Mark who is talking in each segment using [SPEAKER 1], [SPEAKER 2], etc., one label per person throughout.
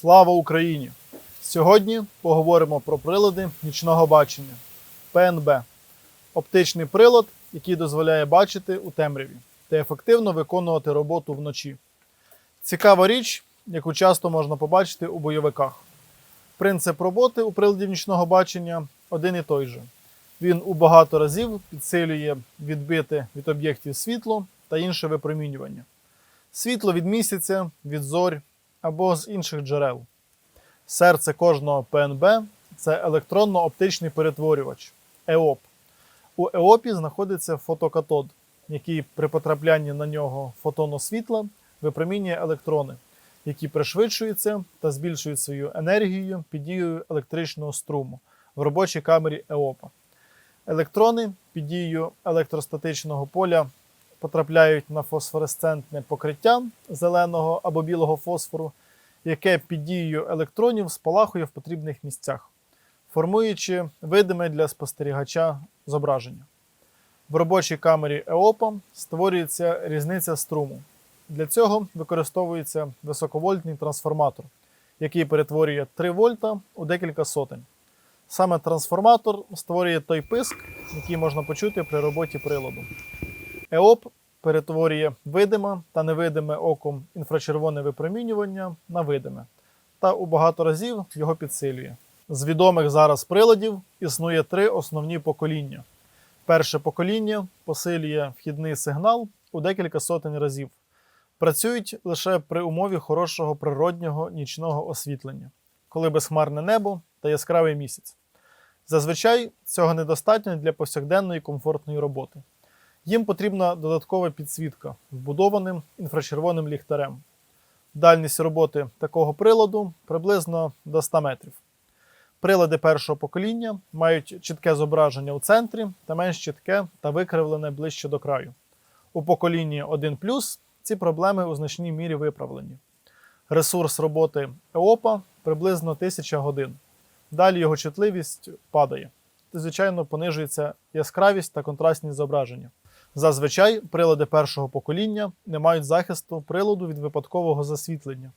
[SPEAKER 1] Слава Україні! Сьогодні поговоримо про прилади нічного бачення ПНБ оптичний прилад, який дозволяє бачити у темряві та ефективно виконувати роботу вночі. Цікава річ, яку часто можна побачити у бойовиках. Принцип роботи у приладі нічного бачення один і той же. Він у багато разів підсилює відбите від об'єктів світло та інше випромінювання. Світло від місяця, від зорь або з інших джерел. Серце кожного ПНБ це електронно-оптичний перетворювач ЕОП. У ЕОПі знаходиться фотокатод, який при потраплянні на нього фотону світла випромінює електрони, які пришвидшуються та збільшують свою енергію під дією електричного струму в робочій камері ЕОПа. Електрони під дією електростатичного поля потрапляють на фосфоресцентне покриття зеленого або білого фосфору, яке під дією електронів спалахує в потрібних місцях, формуючи видиме для спостерігача зображення. В робочій камері ЕОПа створюється різниця струму. Для цього використовується високовольтний трансформатор, який перетворює 3 вольта у декілька сотень. Саме трансформатор створює той писк, який можна почути при роботі приладу. ЕОП перетворює видиме та невидиме оком інфрачервоне випромінювання на видиме та у багато разів його підсилює. З відомих зараз приладів існує три основні покоління. Перше покоління посилює вхідний сигнал у декілька сотень разів. Працюють лише при умові хорошого природнього нічного освітлення, коли безхмарне небо та яскравий місяць. Зазвичай цього недостатньо для повсякденної комфортної роботи. Їм потрібна додаткова підсвітка вбудованим інфрачервоним ліхтарем. Дальність роботи такого приладу приблизно до 100 метрів. Прилади першого покоління мають чітке зображення у центрі та менш чітке та викривлене ближче до краю. У поколінні 1 ці проблеми у значній мірі виправлені. Ресурс роботи ЕОПа приблизно 1000 годин. Далі його чутливість падає. Звичайно, понижується яскравість та контрастність зображення. Зазвичай прилади першого покоління не мають захисту приладу від випадкового засвітлення.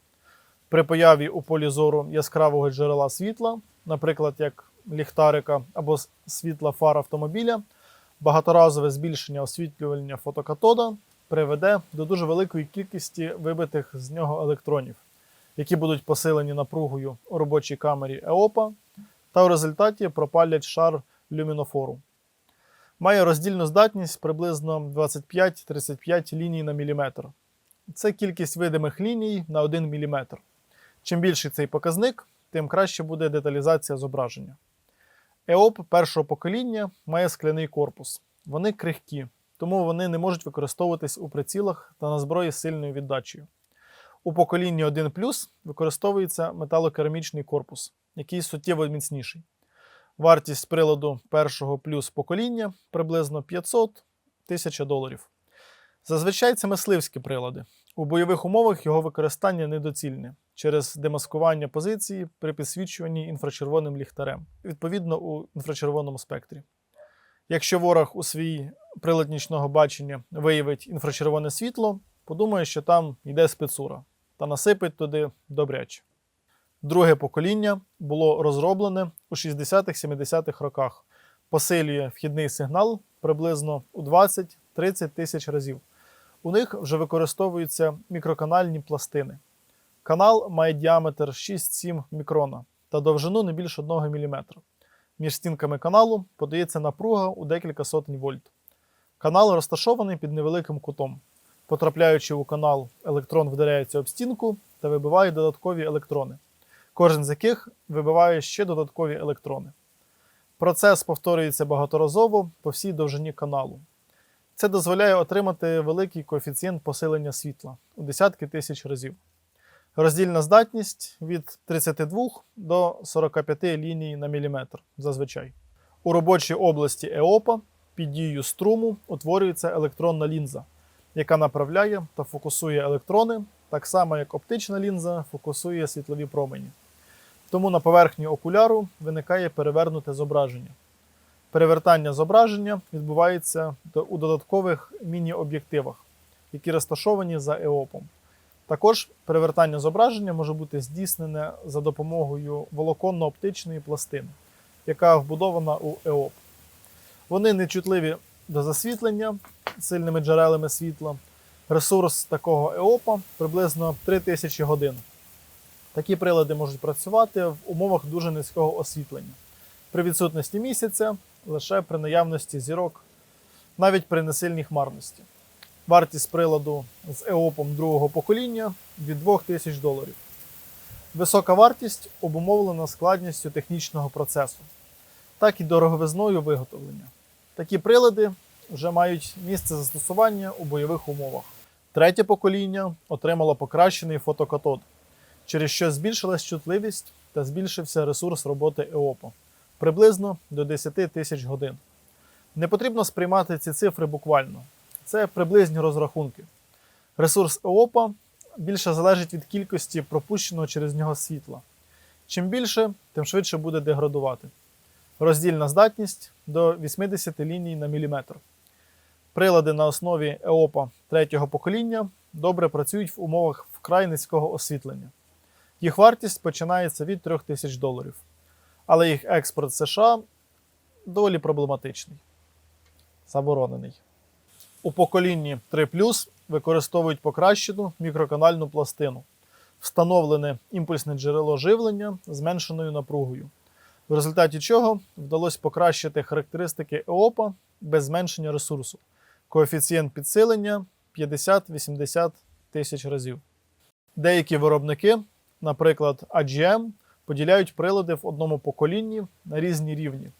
[SPEAKER 1] При появі у полі зору яскравого джерела світла, наприклад, як ліхтарика або світла фар автомобіля, багаторазове збільшення освітлювання фотокатода приведе до дуже великої кількості вибитих з нього електронів, які будуть посилені напругою у робочій камері ЕОПа та у результаті пропалять шар люмінофору. Має роздільну здатність приблизно 25-35 ліній на міліметр. Це кількість видимих ліній на 1 мм. Чим більший цей показник, тим краще буде деталізація зображення. ЕОП першого покоління має скляний корпус. Вони крихкі, тому вони не можуть використовуватись у прицілах та на зброї з сильною віддачею. У поколінні 1 використовується металокерамічний корпус, який суттєво міцніший. Вартість приладу першого плюс покоління приблизно 500 тисяч доларів. Зазвичай це мисливські прилади. У бойових умовах його використання недоцільне через демаскування позиції при підсвічуванні інфрачервоним ліхтарем, відповідно у інфрачервоному спектрі. Якщо ворог у свій прилад нічного бачення виявить інфрачервоне світло, подумає, що там йде спецура та насипить туди добряче. Друге покоління було розроблене у 60-70-х роках, посилює вхідний сигнал приблизно у 20-30 тисяч разів. У них вже використовуються мікроканальні пластини. Канал має діаметр 6-7 мікрона та довжину не більше 1 мм. Між стінками каналу подається напруга у декілька сотень вольт. Канал розташований під невеликим кутом. Потрапляючи у канал, електрон вдаряється об стінку та вибиває додаткові електрони, кожен з яких вибиває ще додаткові електрони. Процес повторюється багаторазово по всій довжині каналу. Це дозволяє отримати великий коефіцієнт посилення світла у десятки тисяч разів. Роздільна здатність від 32 до 45 ліній на міліметр зазвичай. У робочій області ЕОПа під дією струму утворюється електронна лінза, яка направляє та фокусує електрони, так само як оптична лінза фокусує світлові промені. Тому на поверхні окуляру виникає перевернуте зображення. Перевертання зображення відбувається у додаткових міні-об'єктивах, які розташовані за ЕОПом. Також перевертання зображення може бути здійснене за допомогою волоконно-оптичної пластини, яка вбудована у ЕОП. Вони нечутливі до засвітлення сильними джерелами світла. Ресурс такого ЕОПа приблизно 3000 годин. Такі прилади можуть працювати в умовах дуже низького освітлення. При відсутності місяця лише при наявності зірок, навіть при несильній хмарності. Вартість приладу з ЕОПом другого покоління від 2000 доларів. Висока вартість обумовлена складністю технічного процесу, так і дороговизною виготовлення. Такі прилади вже мають місце застосування у бойових умовах. Третє покоління отримало покращений фотокатод, через що збільшилась чутливість та збільшився ресурс роботи ЕОПа приблизно до 10 тисяч годин. Не потрібно сприймати ці цифри буквально. Це приблизні розрахунки. Ресурс ЕОПа більше залежить від кількості пропущеного через нього світла. Чим більше, тим швидше буде деградувати. Роздільна здатність до 80 ліній на міліметр. Прилади на основі ЕОПа третього покоління добре працюють в умовах вкрай низького освітлення. Їх вартість починається від 3000 доларів, але їх експорт США доволі проблематичний. Заборонений. У поколінні 3 використовують покращену мікроканальну пластину, встановлене імпульсне джерело живлення зменшеною напругою, в результаті чого вдалося покращити характеристики ЕОПа без зменшення ресурсу. Коефіцієнт підсилення 50-80 тисяч разів. Деякі виробники, наприклад, AGM, поділяють прилади в одному поколінні на різні рівні,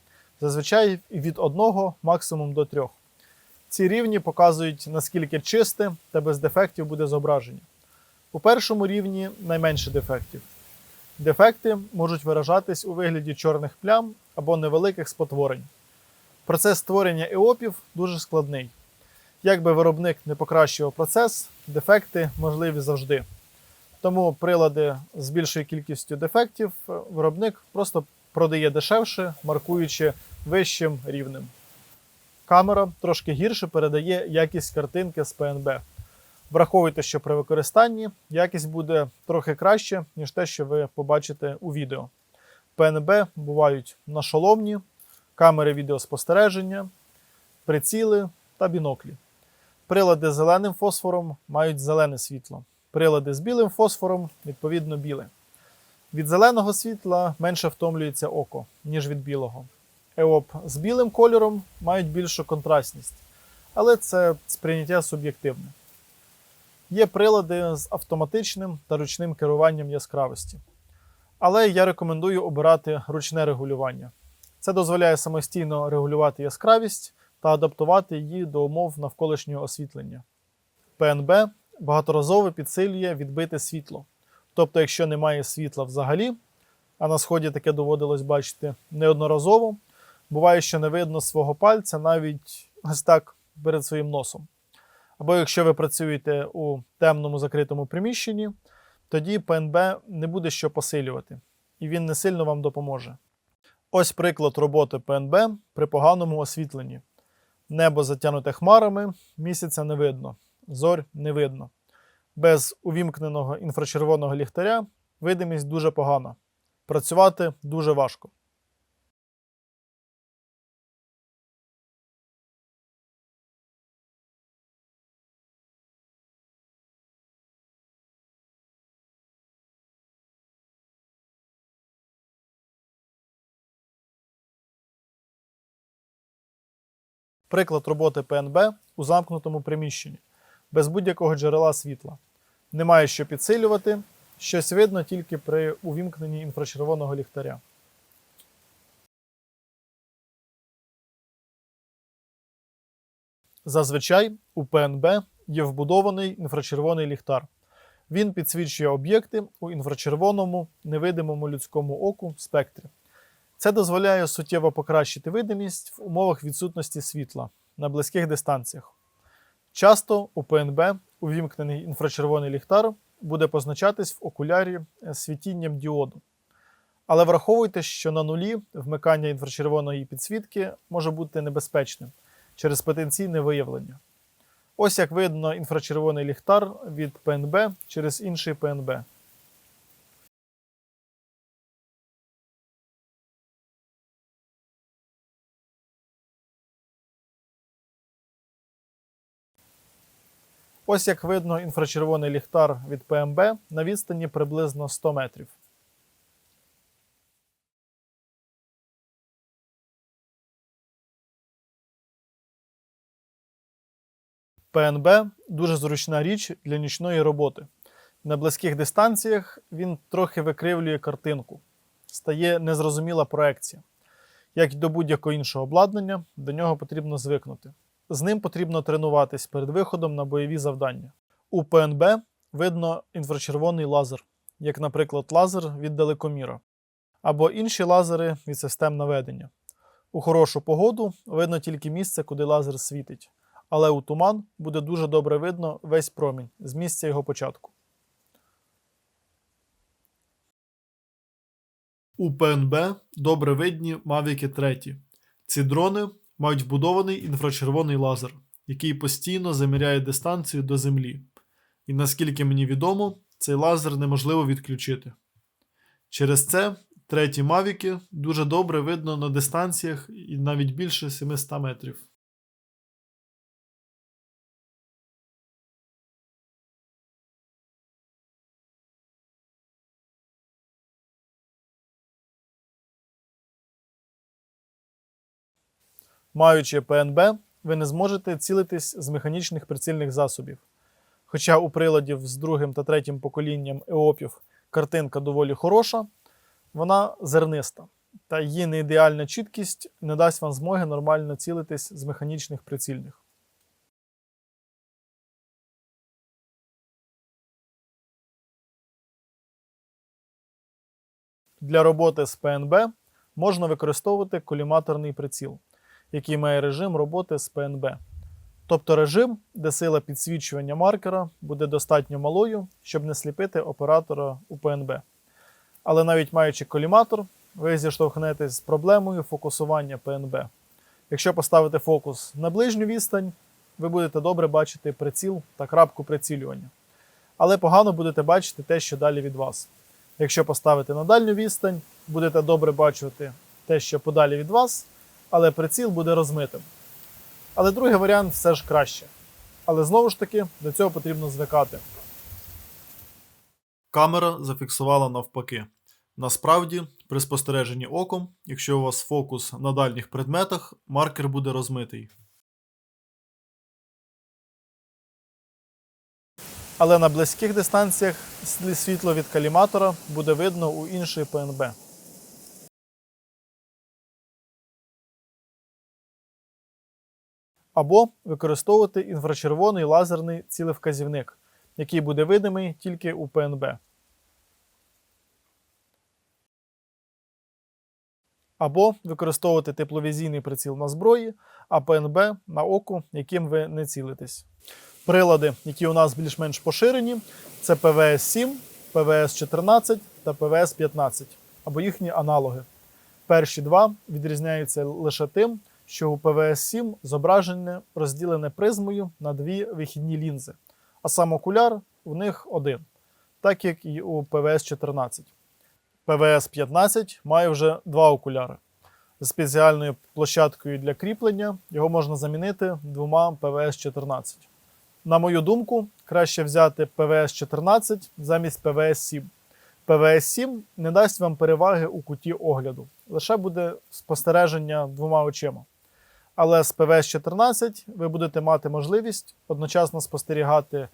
[SPEAKER 1] зазвичай від одного максимум до трьох. Ці рівні показують, наскільки чисте та без дефектів буде зображення. У першому рівні найменше дефектів. Дефекти можуть виражатись у вигляді чорних плям або невеликих спотворень. Процес створення еопів дуже складний. Якби виробник не покращував процес, дефекти можливі завжди. Тому прилади з більшою кількістю дефектів виробник просто продає дешевше, маркуючи вищим рівнем. Камера трошки гірше передає якість картинки з PNB. Враховуйте, що при використанні якість буде трохи краще, ніж те, що ви побачите у відео. PNB бувають нашоломні, камери відеоспостереження, приціли та біноклі. Прилади з зеленим фосфором мають зелене світло. Прилади з білим фосфором, відповідно, біле. Від зеленого світла менше втомлюється око, ніж від білого. EOP з білим кольором мають більшу контрастність, але це сприйняття суб'єктивне. Є прилади з автоматичним та ручним керуванням яскравості. Але я рекомендую обирати ручне регулювання. Це дозволяє самостійно регулювати яскравість та адаптувати її до умов навколишнього освітлення. ПНБ багаторазово підсилює відбите світло. Тобто, якщо немає світла взагалі, а на сході таке доводилось бачити неодноразово, буває, що не видно свого пальця навіть ось так перед своїм носом. Або якщо ви працюєте у темному закритому приміщенні, тоді ПНБ не буде що посилювати, і він не сильно вам допоможе. Ось приклад роботи ПНБ при поганому освітленні. Небо затягнуте хмарами, місяця не видно, зорь не видно. Без увімкненого інфрачервоного ліхтаря видимість дуже погана. Працювати дуже важко. Приклад роботи ПНБ у замкнутому приміщенні, без будь-якого джерела світла. Немає що підсилювати, щось видно тільки при увімкненні інфрачервоного ліхтаря. Зазвичай у ПНБ є вбудований інфрачервоний ліхтар. Він підсвічує об'єкти у інфрачервоному, невидимому людському оку спектрі. Це дозволяє суттєво покращити видимість в умовах відсутності світла на близьких дистанціях. Часто у ПНБ увімкнений інфрачервоний ліхтар буде позначатись в окулярі світінням діоду. Але враховуйте, що на нулі вмикання інфрачервоної підсвітки може бути небезпечним через потенційне виявлення. Ось як видно інфрачервоний ліхтар від ПНБ через інший ПНБ. Ось як видно інфрачервоний ліхтар від ПМБ на відстані приблизно 100 метрів. ПНБ дуже зручна річ для нічної роботи. На близьких дистанціях він трохи викривлює картинку, стає незрозуміла проекція. Як і до будь-якого іншого обладнання, до нього потрібно звикнути. З ним потрібно тренуватись перед виходом на бойові завдання. У ПНБ видно інфрачервоний лазер, як, наприклад, лазер від далекоміра, або інші лазери від систем наведення. У хорошу погоду видно тільки місце, куди лазер світить, але у туман буде дуже добре видно весь промінь з місця його початку. У ПНБ добре видні Mavic 3. Ці дрони мають вбудований інфрачервоний лазер, який постійно заміряє дистанцію до Землі. І наскільки мені відомо, цей лазер неможливо відключити. Через це треті мавіки дуже добре видно на дистанціях і навіть більше 700 метрів. Маючи ПНБ, ви не зможете цілитись з механічних прицільних засобів. Хоча у приладів з другим та третім поколінням ЕОПів картинка доволі хороша, вона зерниста, та її неідеальна чіткість не дасть вам змоги нормально цілитись з механічних прицільних. Для роботи з ПНБ можна використовувати коліматорний приціл, який має режим роботи з ПНБ. Тобто режим, де сила підсвічування маркера буде достатньо малою, щоб не сліпити оператора у ПНБ. Але навіть маючи коліматор, ви зіштовхнетесь з проблемою фокусування ПНБ. Якщо поставити фокус на ближню відстань, ви будете добре бачити приціл та крапку прицілювання. Але погано будете бачити те, що далі від вас. Якщо поставити на дальню відстань, будете добре бачити те, що подалі від вас, але приціл буде розмитим. Але другий варіант все ж краще. Але знову ж таки, до цього потрібно звикати. Камера зафіксувала навпаки. Насправді, при спостереженні оком, якщо у вас фокус на дальніх предметах, маркер буде розмитий. Але на близьких дистанціях світло від каліматора буде видно у інший ПНБ. Або використовувати інфрачервоний лазерний цілевказівник, який буде видимий тільки у ПНБ. Або використовувати тепловізійний приціл на зброї, а ПНБ на оку, яким ви не цілитесь. Прилади, які у нас більш-менш поширені, це ПВС-7, ПВС-14 та ПВС-15, або їхні аналоги. Перші два відрізняються лише тим, що у ПВС-7 зображення розділене призмою на дві вихідні лінзи, а сам окуляр у них один, так як і у ПВС-14. ПВС-15 має вже два окуляри. З спеціальною площадкою для кріплення його можна замінити двома ПВС-14. На мою думку, краще взяти ПВС-14 замість ПВС-7. ПВС-7 не дасть вам переваги у куті огляду, лише буде спостереження двома очима. Але з ПВС-14 ви будете мати можливість одночасно спостерігати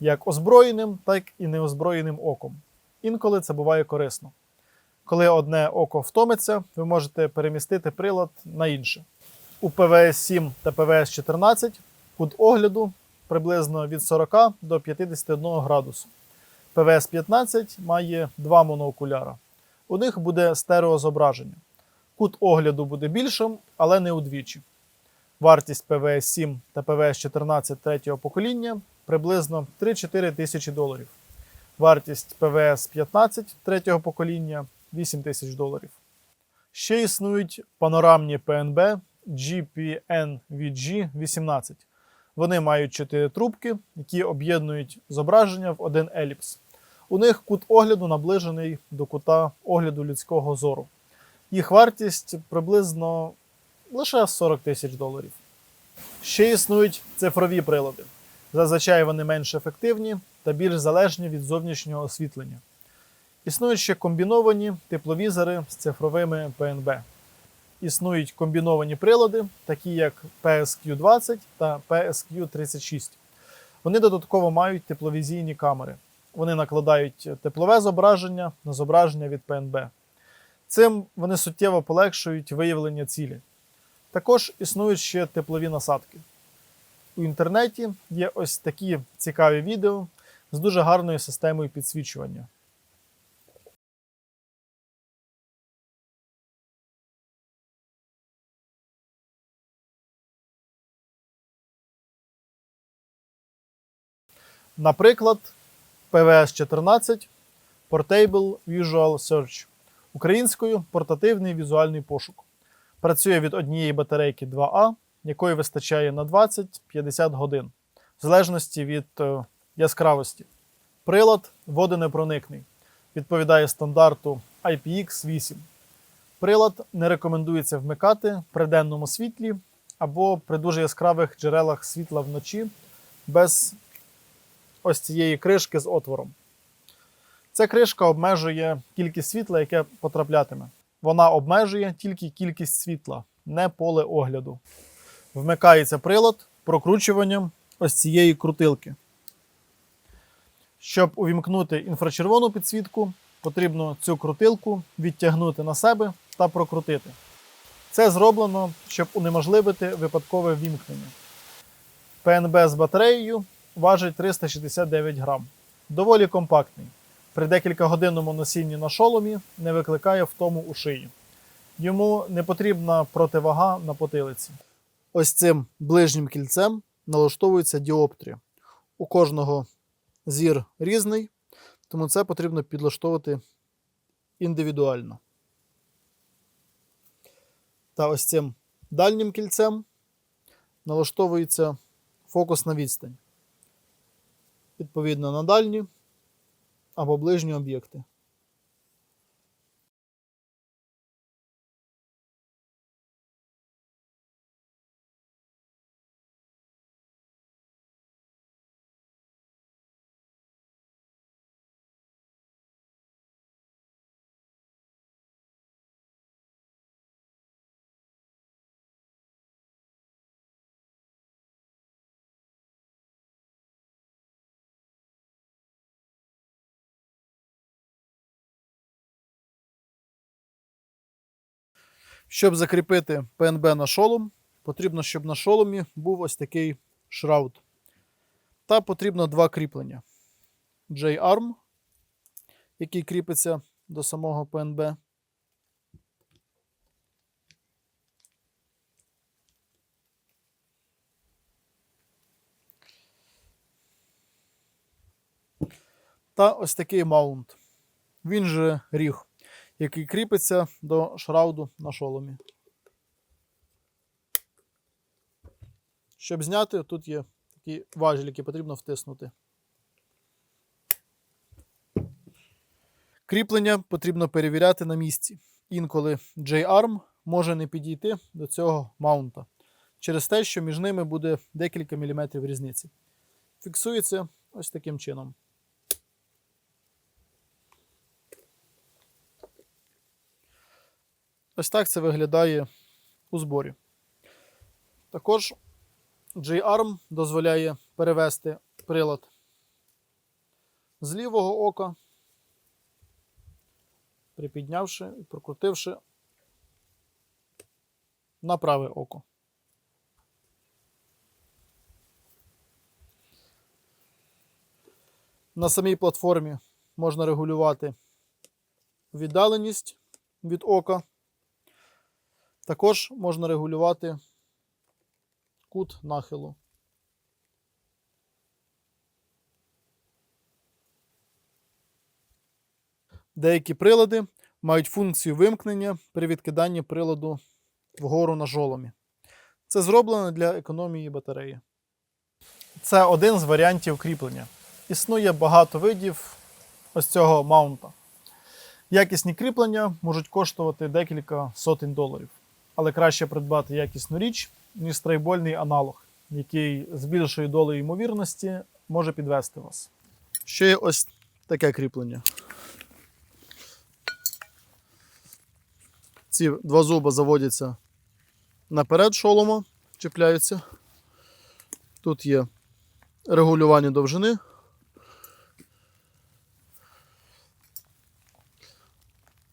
[SPEAKER 1] як озброєним, так і неозброєним оком. Інколи це буває корисно. Коли одне око втомиться, ви можете перемістити прилад на інше. У ПВС-7 та ПВС-14 кут огляду приблизно від 40 до 51 градусу. ПВС-15 має два моноокуляра. У них буде стереозображення. Кут огляду буде більшим, але не удвічі. Вартість ПВС-7 та ПВС-14 третього покоління приблизно 3-4 тисячі доларів. Вартість ПВС-15 третього покоління 8 тисяч доларів. Ще існують панорамні ПНБ GPN-VG18. Вони мають чотири трубки, які об'єднують зображення в один еліпс. У них кут огляду наближений до кута огляду людського зору. Їх вартість приблизно лише 40 тисяч доларів. Ще існують цифрові прилади. Зазвичай вони менш ефективні та більш залежні від зовнішнього освітлення. Існують ще комбіновані тепловізори з цифровими ПНБ. Існують комбіновані прилади, такі як PSQ-20 та PSQ-36. Вони додатково мають тепловізійні камери. Вони накладають теплове зображення на зображення від ПНБ. Цим вони суттєво полегшують виявлення цілі. Також існують ще теплові насадки. У інтернеті є ось такі цікаві відео з дуже гарною системою підсвічування. Наприклад, PVS-14 Portable Visual Search українською портативний візуальний пошук. Працює від однієї батарейки 2А, якої вистачає на 20-50 годин, в залежності від е, яскравості. Прилад водонепроникний, відповідає стандарту IPX8. Прилад не рекомендується вмикати при денному світлі або при дуже яскравих джерелах світла вночі без ось цієї кришки з отвором. Ця кришка обмежує кількість світла, яке потраплятиме. Вона обмежує тільки кількість світла, не поле огляду. Вмикається прилад прокручуванням ось цієї крутилки. Щоб увімкнути інфрачервону підсвітку, потрібно цю крутилку відтягнути на себе та прокрутити. Це зроблено, щоб унеможливити випадкове вімкнення. ПНБ з батареєю важить 369 грам. Доволі компактний. При декількагодинному носінні на шоломі не викликає втому у шиї. Йому не потрібна противага на потилиці. Ось цим ближнім кільцем налаштовується діоптрія. У кожного зір різний, тому це потрібно підлаштовувати індивідуально. Та ось цим дальнім кільцем налаштовується фокусна відстань. Відповідно на дальні або ближні об'єкти. Щоб закріпити ПНБ на шолом, потрібно, щоб на шоломі був ось такий шраут. Та потрібно два кріплення: J-Arm, який кріпиться до самого ПНБ. Та ось такий маунт. Він же ріг який кріпиться до шрауду на шоломі. Щоб зняти, тут є такі важелі, які потрібно втиснути. Кріплення потрібно перевіряти на місці. Інколи J-Arm може не підійти до цього маунта через те, що між ними буде декілька міліметрів різниці. Фіксується ось таким чином. Ось так це виглядає у зборі. Також J-Arm дозволяє перевести прилад з лівого ока, припіднявши і прокрутивши на праве око. На самій платформі можна регулювати віддаленість від ока. Також можна регулювати кут нахилу. Деякі прилади мають функцію вимкнення при відкиданні приладу вгору на жоломі. Це зроблено для економії батареї. це один з варіантів кріплення. Існує багато видів ось цього маунта. Якісні кріплення можуть коштувати декілька сотень доларів, але краще придбати якісну річ, ніж страйбольний аналог, який з більшою долею ймовірності може підвести вас. Ще є ось таке кріплення. Ці два зуба заводяться наперед шолома, чіпляються. Тут є регулювання довжини.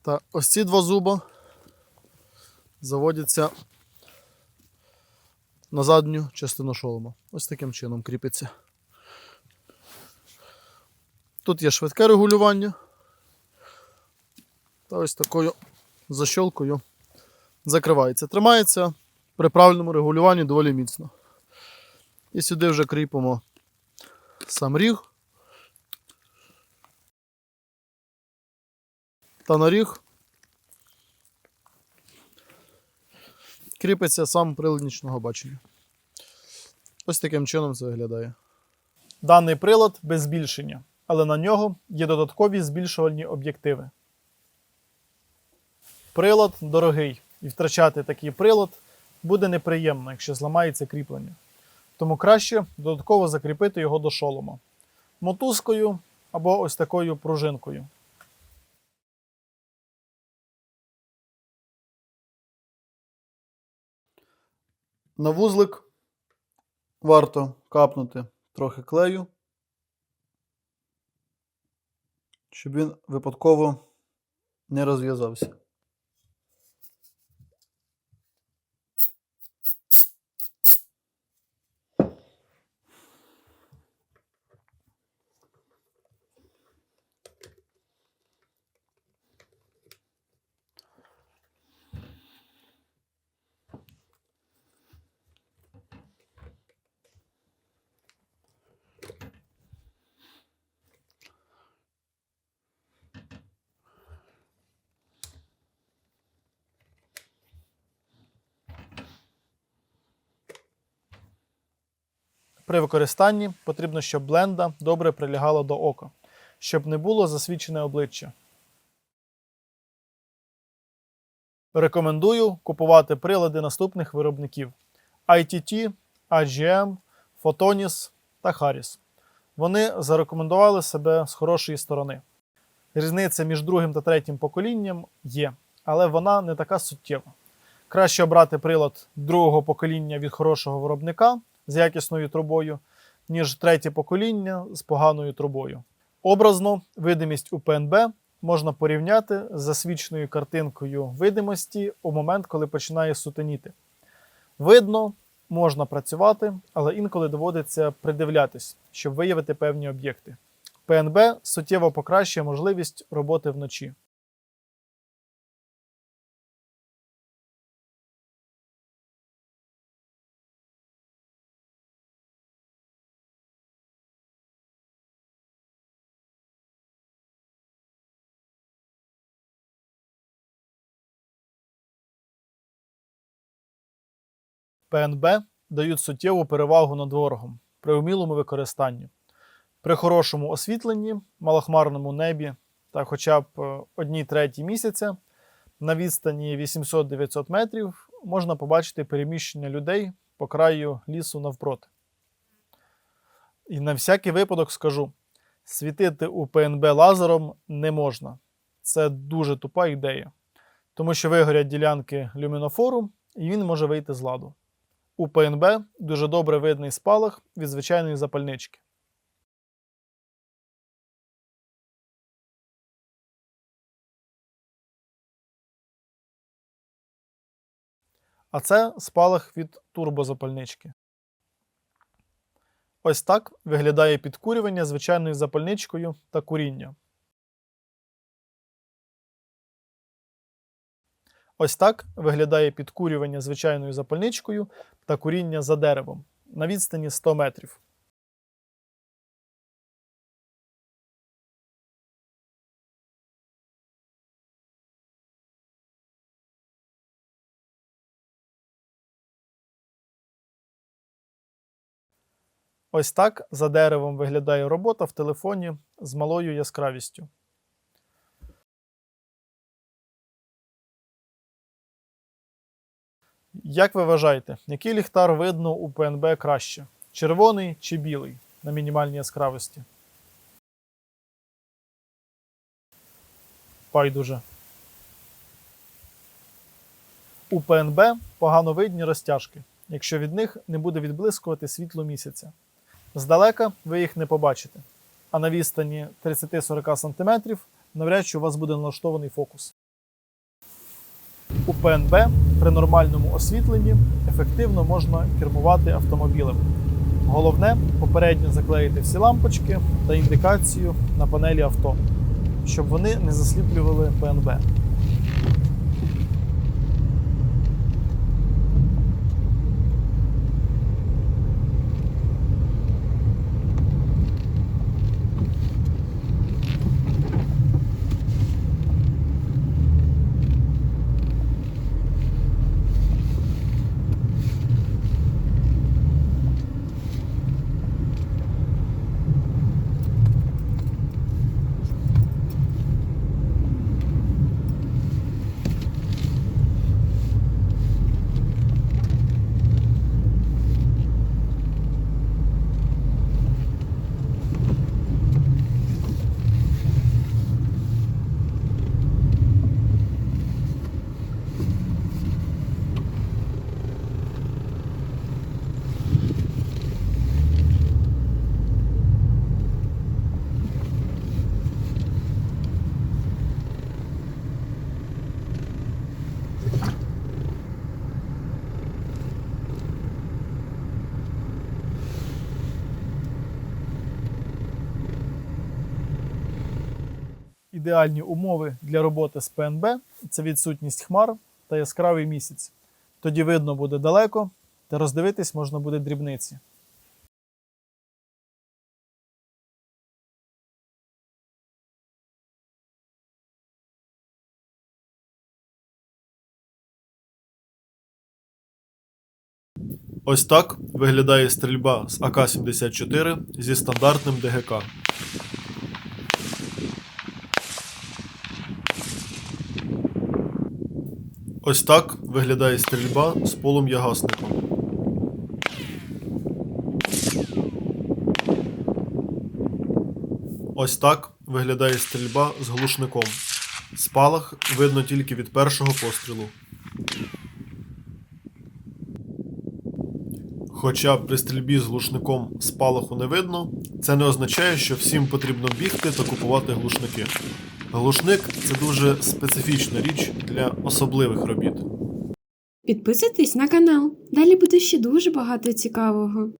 [SPEAKER 1] Та ось ці два зуба заводяться на задню частину шолома. Ось таким чином кріпиться. Тут є швидке регулювання. Та ось такою защолкою закривається. Тримається при правильному регулюванні доволі міцно. І сюди вже кріпимо сам ріг. Та на ріг кріпиться сам прилад нічного бачення. Ось таким чином це виглядає. Даний прилад без збільшення, але на нього є додаткові збільшувальні об'єктиви. Прилад дорогий, і втрачати такий прилад буде неприємно, якщо зламається кріплення. Тому краще додатково закріпити його до шолома мотузкою або ось такою пружинкою. На вузлик варто капнути трохи клею, щоб він випадково не розв'язався. При використанні потрібно, щоб бленда добре прилягала до ока, щоб не було засвічене обличчя. Рекомендую купувати прилади наступних виробників: ITT, AGM, Photonis та Harris. Вони зарекомендували себе з хорошої сторони. Різниця між другим та третім поколінням є, але вона не така суттєва. Краще обрати прилад другого покоління від хорошого виробника з якісною трубою, ніж третє покоління з поганою трубою. Образно, видимість у ПНБ можна порівняти з засвіченою картинкою видимості у момент, коли починає сутеніти. Видно, можна працювати, але інколи доводиться придивлятись, щоб виявити певні об'єкти. ПНБ суттєво покращує можливість роботи вночі. ПНБ дають суттєву перевагу над ворогом при умілому використанні. При хорошому освітленні, малохмарному небі та хоча б е, одній третій місяця на відстані 800-900 метрів можна побачити переміщення людей по краю лісу навпроти. І на всякий випадок скажу: світити у ПНБ лазером не можна. Це дуже тупа ідея, тому що вигорять ділянки люмінофору, і він може вийти з ладу. У ПНБ дуже добре видний спалах від звичайної запальнички. А це спалах від турбозапальнички. Ось так виглядає підкурювання звичайною запальничкою та куріння. Ось так виглядає підкурювання звичайною запальничкою та куріння за деревом на відстані 100 метрів. Ось так за деревом виглядає робота в телефоні з малою яскравістю. Як ви вважаєте, який ліхтар видно у ПНБ краще? Червоний чи білий на мінімальній яскравості? Байдуже. У ПНБ погано видні розтяжки, якщо від них не буде відблискувати світло місяця. Здалека ви їх не побачите, а на відстані 30-40 см навряд чи у вас буде налаштований фокус. У ПНБ при нормальному освітленні ефективно можна кермувати автомобілем. Головне попередньо заклеїти всі лампочки та індикацію на панелі авто, щоб вони не засліплювали ПНБ. Ідеальні умови для роботи з ПНБ це відсутність хмар та яскравий місяць. Тоді видно буде далеко, та роздивитись можна буде дрібниці. Ось так виглядає стрільба з АК-74 зі стандартним ДГК. Ось так виглядає стрільба з полум'ягасником. Ось так виглядає стрільба з глушником. Спалах видно тільки від першого пострілу. Хоча при стрільбі з глушником спалаху не видно, це не означає, що всім потрібно бігти та купувати глушники. Глушник це дуже специфічна річ для особливих робіт.
[SPEAKER 2] Підписуйтесь на канал. Далі буде ще дуже багато цікавого.